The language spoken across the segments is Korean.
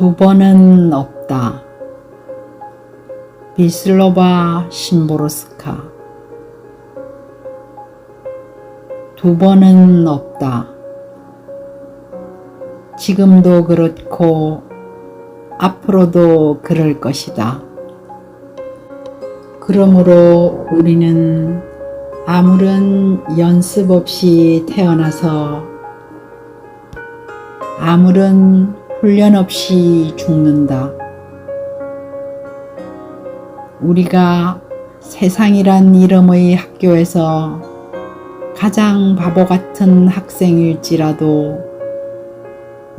두 번은 없다. 비슬로바 심보로스카 두 번은 없다. 지금도 그렇고 앞으로도 그럴 것이다. 그러므로 우리는 아무런 연습 없이 태어나서 아무런 훈련 없이 죽는다. 우리가 세상이란 이름의 학교에서 가장 바보 같은 학생일지라도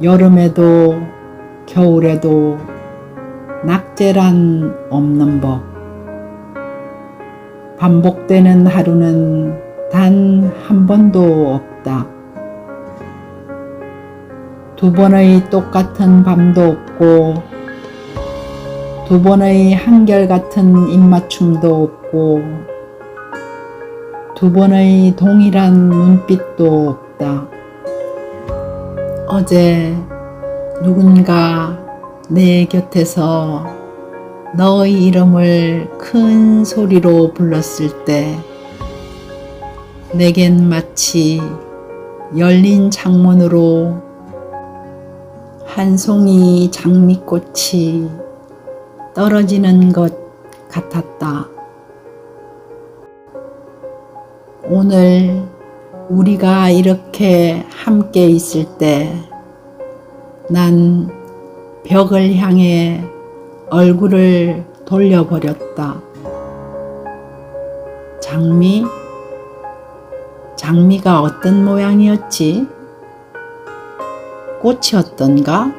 여름에도 겨울에도 낙제란 없는 법. 반복되는 하루는 단 한 번도 없다. 두 번의 똑같은 밤도 없고, 두 번의 한결같은 입맞춤도 없고, 두 번의 동일한 눈빛도 없다. 어제 누군가 내 곁에서 너의 이름을 큰 소리로 불렀을 때 내겐 마치 열린 창문으로 한 송이 장미꽃이 떨어지는 것 같았다. 오늘 우리가 이렇게 함께 있을 때 난 벽을 향해 얼굴을 돌려버렸다. 장미? 장미가 어떤 모양이었지? 꽃이었던가?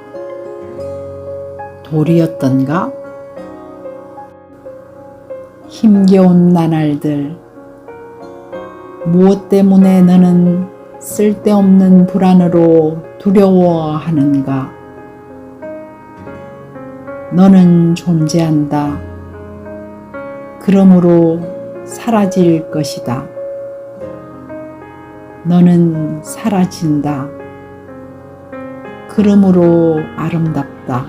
돌이었던가? 힘겨운 나날들. 무엇 때문에 너는 쓸데없는 불안으로 두려워하는가? 너는 존재한다. 그러므로 사라질 것이다. 너는 사라진다. 그러므로 아름답다.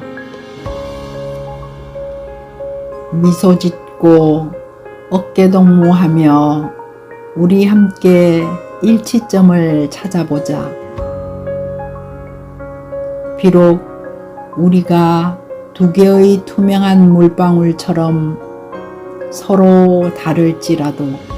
미소 짓고 어깨 동무하며 우리 함께 일치점을 찾아보자. 비록 우리가 두 개의 투명한 물방울처럼 서로 다를지라도